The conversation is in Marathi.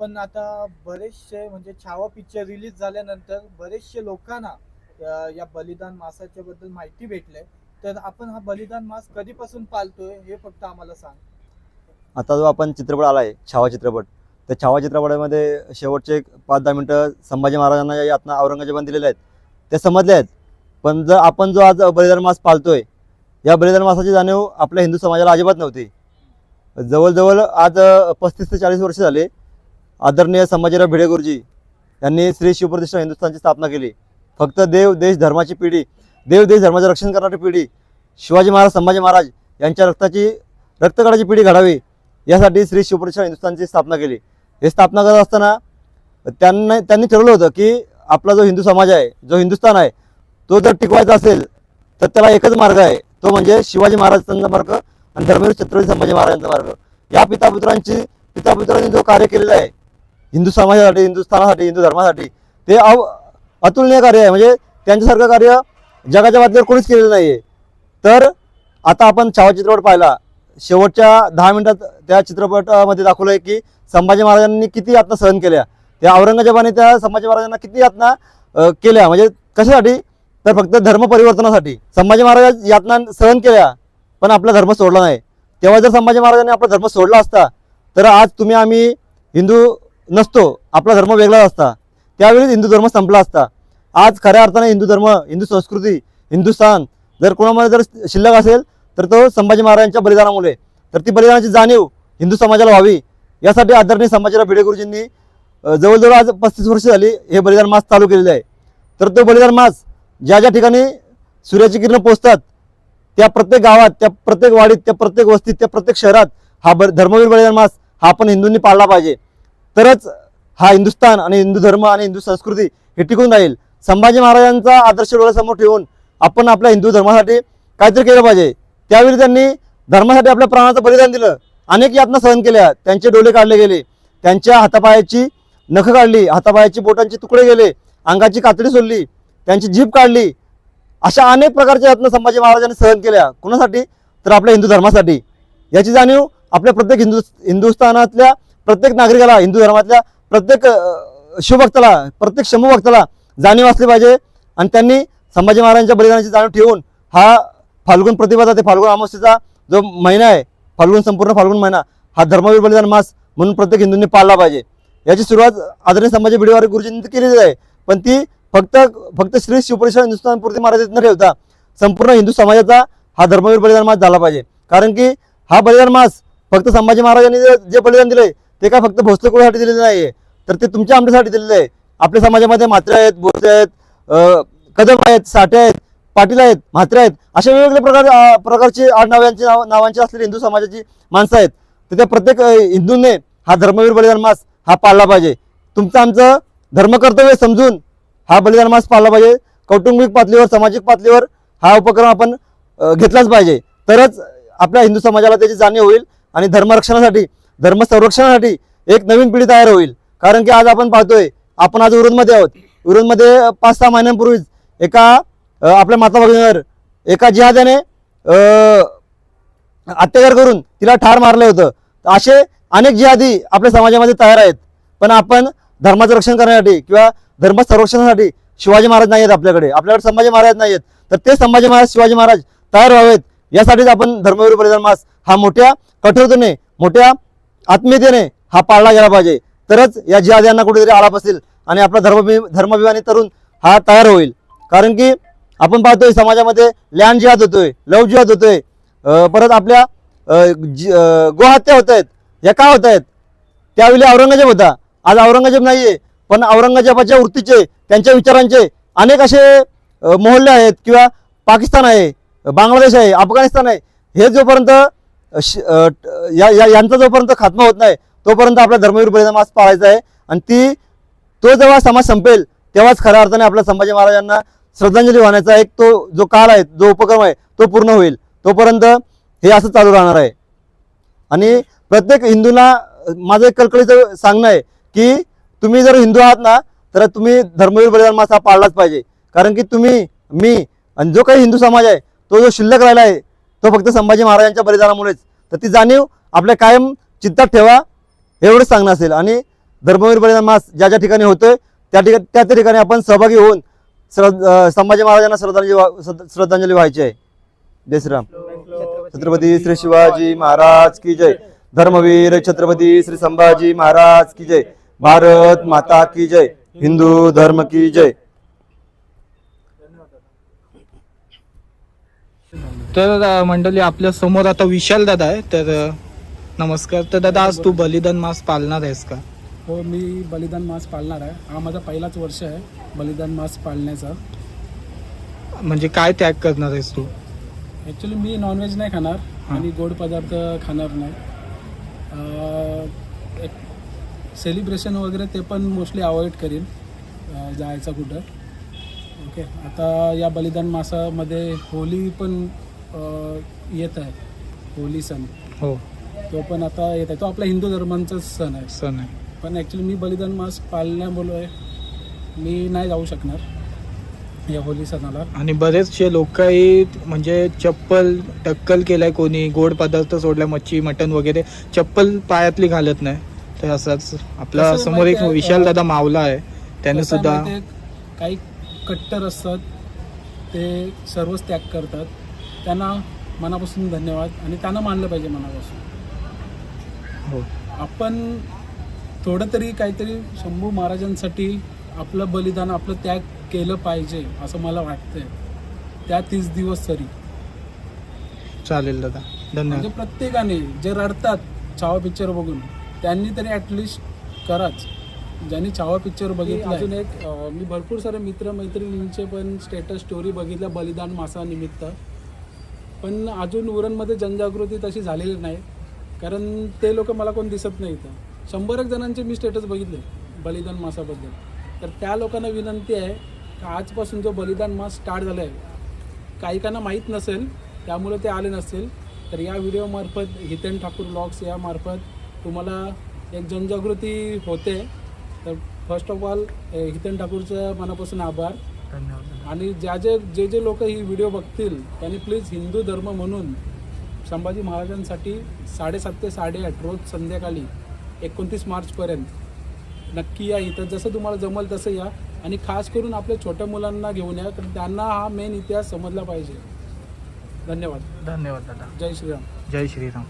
आपण आता बरेचसे म्हणजे छावा पिक्चर रिलीज झाल्यानंतर बरेचसे लोकांना या बलिदान मासाच्या बद्दल माहिती भेटले. तर आपण हा बलिदान मास कधीपासून पाळतोय हे फक्त आम्हाला सांग. आता जो आपण चित्रपट आला आहे छावा चित्रपट त्या छावा चित्रपटामध्ये शेवटचे एक पाच दहा मिनटं संभाजी महाराजांना या यातना औरंगजेबाने दिलेले आहेत. ते समजले आहेत. पण जर आपण जो आज बलिदान मास पाळतोय या बलिदान मासाची जाणीव आपल्या हिंदू समाजाला अजिबात नव्हती. जवळजवळ आज पस्तीस ते चाळीस वर्ष झाले. आदरणीय संभाजीराव भिडे गुरुजी यांनी श्री शिवप्रतिष्ठा हिंदुस्थानची स्थापना केली. फक्त देव देश धर्माची पिढी देव देश धर्माचं रक्षण करणारी पिढी शिवाजी महाराज संभाजी महाराज यांच्या रक्ताची रक्तगडाची पिढी घडावी यासाठी श्री शिवप्रतिष्ठा हिंदुस्थानची स्थापना केली. हे स्थापना करत असताना त्यांना त्यांनी ठरवलं होतं की आपला जो हिंदू समाज आहे जो हिंदुस्थान आहे तो जर टिकवायचा असेल तर त्याला एकच मार्ग आहे तो म्हणजे शिवाजी महाराजांचा मार्ग आणि धर्मवीर छत्रपती संभाजी महाराजांचा मार्ग. या पितापुत्रांची पितापुत्रांनी जो कार्य केलेला आहे हिंदू समाजासाठी हिंदुस्थानासाठी हिंदू धर्मासाठी. ते अव अतुलनीय कार्य आहे. म्हणजे त्यांच्यासारखं कार्य जगाच्या बातमीवर कोणीच केलेलं नाही आहे तर आता आपण छावा चित्रपट पाहिला. शेवटच्या दहा मिनिटात त्या चित्रपटामध्ये दाखवलं आहे की संभाजी महाराजांनी किती यातना सहन केल्या. त्या औरंगजेबाने त्या संभाजी महाराजांना किती यातना केल्या. म्हणजे कशासाठी? तर फक्त धर्म परिवर्तनासाठी. संभाजी महाराज यातना सहन केल्या पण आपला धर्म सोडला नाही. तेव्हा जर संभाजी महाराजांनी आपला धर्म सोडला असता तर आज तुम्ही आम्ही हिंदू नसतो. आपला धर्म वेगळा असता. त्यावेळीच हिंदू धर्म संपला असता. आज खऱ्या अर्थाने हिंदू धर्म हिंदू संस्कृती हिंदुस्थान जर कोणामध्ये जर शिल्लक असेल तर तो संभाजी महाराजांच्या बलिदानामुळे. तर ती बलिदानाची जाणीव हिंदू समाजाला व्हावी. यासाठी आदरणीय संभाजीराव भिडे गुरुजींनी जवळजवळ आज पस्तीस वर्ष झाली हे बलिदान मास चालू केलेले आहे. तर तो बलिदान मास ज्या ज्या ठिकाणी सूर्याची किरणं पोचतात त्या प्रत्येक गावात त्या प्रत्येक वाडीत त्या प्रत्येक वस्तीत त्या प्रत्येक शहरात हा ब धर्मवीर बलिदान मास हा आपण हिंदूंनी पाळला पाहिजे. तरच हा हिंदुस्थान आणि हिंदू धर्म आणि हिंदू संस्कृती हे टिकून राहील. संभाजी महाराजांचा आदर्श डोळ्यासमोर ठेवून आपण आपल्या हिंदू धर्मासाठी काहीतरी केलं पाहिजे. त्यावेळी त्यांनी धर्मासाठी आपल्या प्राणाचं बलिदान दिलं. अनेक यातना सहन केल्या. त्यांचे डोळे काढले गेले. त्यांच्या हातापायाची नखं काढली. हातापायाची बोटांचे तुकडे गेले अंगाची कातडी सोडली. त्यांची जीभ काढली. अशा अनेक प्रकारच्या यातना संभाजी महाराजांनी सहन केल्या. कुणासाठी? तर आपल्या हिंदू धर्मासाठी. याची जाणीव आपल्या प्रत्येक हिंदू हिंदुस्थानातल्या प्रत्येक नागरिकाला हिंदू धर्मातल्या प्रत्येक शिवभक्ताला प्रत्येक शंभूभक्ताला जाणीव असली पाहिजे आणि त्यांनी संभाजी महाराजांच्या बलिदानाची जाणीव ठेवून हा फाल्गुन प्रतिभाचा ते फाल्गुन अमावस्येचा जो महिना आहे फाल्गुन संपूर्ण फाल्गुन महिना हा धर्मवीर बलिदान मास म्हणून प्रत्येक हिंदूंनी पाळला पाहिजे. याची सुरुवात आदरणीय संभाजी भिडेवारी गुरुजींनी केलेली आहे पण ती फक्त फक्त श्री शिवपरिषद हिंदुस्थान पूर्ती मर्यादित न ठेवता संपूर्ण हिंदू समाजाचा हा धर्मवीर बलिदान मास झाला पाहिजे. कारण की हा बलिदान मास फक्त संभाजी महाराजांनी जे जे बलिदान दिले ते काय फक्त भोसले कुळासाठी दिलेलं नाही आहे तर ते तुमच्या आमच्यासाठी दिलेलं आहे. आपल्या समाजामध्ये मात्रे आहेत भोसले आहेत कदम आहेत साठे आहेत पाटील आहेत म्हात्रे आहेत अशा वेगवेगळ्या प्रकार प्रकारचे आठ आडनाव्यांची नाव नावांची असलेली हिंदू समाजाची माणसं आहेत. तर त्या प्रत्येक अं, हिंदूंनी हा धर्मवीर बलिदान मास हा पाळला पाहिजे. तुमचं आमचं धर्मकर्तव्य समजून हा बलिदान मास पाळला पाहिजे. कौटुंबिक पातळीवर सामाजिक पातळीवर हा उपक्रम आपण घेतलाच पाहिजे. तरच आपल्या हिंदू समाजाला त्याची जाणीव होईल आणि धर्मरक्षणासाठी धर्म संरक्षणासाठी एक नवीन पिढी तयार होईल. कारण की आज आपण पाहतोय आपण आज उरणमध्ये आहोत. उरणमध्ये पाच सहा महिन्यांपूर्वीच एका आपल्या माता भगिनीवर एका जिहाद्याने अत्याचार करून तिला ठार मारलं होतं. तर असे अनेक जिहादी आपल्या समाजामध्ये तयार आहेत. पण आपण धर्माचं रक्षण करण्यासाठी किंवा धर्म संरक्षणासाठी शिवाजी महाराज नाही आहेत आपल्याकडे. आपल्याकडे संभाजी महाराज नाही आहेत. तर ते संभाजी महाराज शिवाजी महाराज तयार व्हावेत. यासाठीच आपण धर्मवीर बलिदान मास हा मोठ्या कठोरतेने मोठ्या आत्मीयतेने हा पाळला गेला पाहिजे. तरच या जिहाद्यांना कुठेतरी आला बसेल आणि आपला धर्मभि धर्माभिमानी तरुण हा तयार होईल. कारण की आपण पाहतोय समाजामध्ये लँड जिहाद होतोय लव जिहाद होतोय. परत आपल्या जी- गोहत्या होत आहेत या का होत आहेत? त्यावेळी औरंगजेब होता. आज औरंगजेब नाहीये पण औरंगजेबाच्या वृत्तीचे त्यांच्या विचारांचे अनेक असे मोहल्ले आहेत किंवा पाकिस्तान आहे बांगलादेश आहे अफगाणिस्तान आहे. हे जोपर्यंत या या- यांचा जोपर्यंत खात्मा होत नाही तोपर्यंत आपला धर्मवीर बलिदान मास पाळायचा आहे. आणि ती तो जेव्हा समाज संपेल तेव्हाच खऱ्या अर्थाने आपल्या संभाजी महाराजांना श्रद्धांजली वाहण्याचा एक तो जो काळ आहे जो उपक्रम आहे तो पूर्ण होईल. तोपर्यंत हे असं चालू राहणार आहे. आणि प्रत्येक हिंदूला माझं एक कळकळीचं सांगणं आहे की तुम्ही जर हिंदू आहात ना तर तुम्ही धर्मवीर बलिदान मास हा पाळलाच पाहिजे. कारण की तुम्ही मी आणि जो काही हिंदू समाज आहे तो जो शिल्लक राहिला आहे तो फक्त संभाजी महाराजांच्या बलिदानामुळेच. तर ती जाणीव आपल्या कायम चित्तात ठेवा एवढंच सांगणं असेल. आणि धर्मवीर बलिदान मास ज्या ज्या ठिकाणी होतोय त्या ठिकाणी त्या त्या ठिकाणी आपण सहभागी होऊन श्रद्ध संभाजी महाराजांना श्रद्धांजली श्रद्धांजली व्हायची आहे. जय श्रीराम. छत्रपती श्री शिवाजी महाराज की जय. धर्मवीर छत्रपती श्री संभाजी महाराज की जय. भारत माता की जय. हिंदू धर्म की जय. तर मंडळी आपल्यासमोर आता विशाल दादा आहे. तर नमस्कार. तर दादा आज तू बलिदान मास पाळणार आहेस का? हो मी बलिदान मास पाळणार आहे. हा माझा पहिलाच वर्ष आहे बलिदान मास पाळण्याचा. म्हणजे काय त्याग करणार आहेस तू? ॲक्च्युली मी नॉनव्हेज नाही खाणार आणि गोड पदार्थ खाणार नाही. सेलिब्रेशन वगैरे ते पण मोस्टली अवॉइड करीन अं, जायचं कुठं. ओके आता या बलिदान मासामध्ये होली पण येत आहे होली सण हो. तो पण आता येत आहे. तो आपला हिंदू धर्मांचाच सण आहे. सण आहे. पण ॲक्च्युली मी बलिदान मास पाळल्यामुळे मी नाही जाऊ शकणार या होली सणाला. आणि बरेचसे लोक म्हणजे चप्पल टक्कल केलाय कोणी गोड पदार्थ सोडलाय मच्छी मटन वगैरे चप्पल पायातली घालत नाही. तर असंच आपला समोर एक विशाल दादा मावला आहे. त्याने सुद्धा काही कट्टर असतात ते सर्वच त्याग करतात. त्यांना मनापासून धन्यवाद आणि त्यांना मानलं पाहिजे मनापासून. हो. आपण थोडं तरी काहीतरी शंभू महाराजांसाठी आपलं बलिदान आपलं त्याग केलं पाहिजे असं मला वाटतंय. त्या तीस दिवस तरी. चालेल दादा. धन्यवाद. म्हणजे प्रत्येकाने जे रडतात छावा पिक्चर बघून त्यांनी तरी ॲटलिस्ट कराच. ज्यांनी छावा पिक्चर बघितला अजून एक मी भरपूर सारे मित्र मैत्रिणींचे पण स्टेटस स्टोरी बघितल्या बलिदान मासानिमित्त पण अजून उरणमध्ये जनजागृती तशी झालेली नाही. कारण ते लोक मला कोण दिसत नाही इथं. शंभर एक जणांचे मी स्टेटस बघितले बलिदान मासाबद्दल. तर त्या लोकांना विनंती आहे का आजपासून जो बलिदान मास स्टार्ट झाला आहे काहीकांना माहीत नसेल त्यामुळे ते आले नसेल तर या व्हिडिओमार्फत हितेन ठाकूर ब्लॉग्स यामार्फत तुम्हाला एक जनजागृती होते. तर फर्स्ट ऑफ ऑल हितेन ठाकूरचं मनापासून आभार. धन्यवाद. आणि ज्या जे जे जे लोक ही व्हिडिओ बघतील त्यांनी प्लीज हिंदू धर्म म्हणून संभाजी महाराजांसाठी साडेसात ते साडेआठ रोज संध्याकाळी एकोणतीस मार्चपर्यंत नक्की या इथं. जसं तुम्हाला जमल तसं या. आणि खास करून आपल्या छोट्या मुलांना घेऊन या कारण त्यांना हा मेन इतिहास समजला पाहिजे. धन्यवाद. धन्यवाद दादा. जय श्रीराम. जय श्रीराम.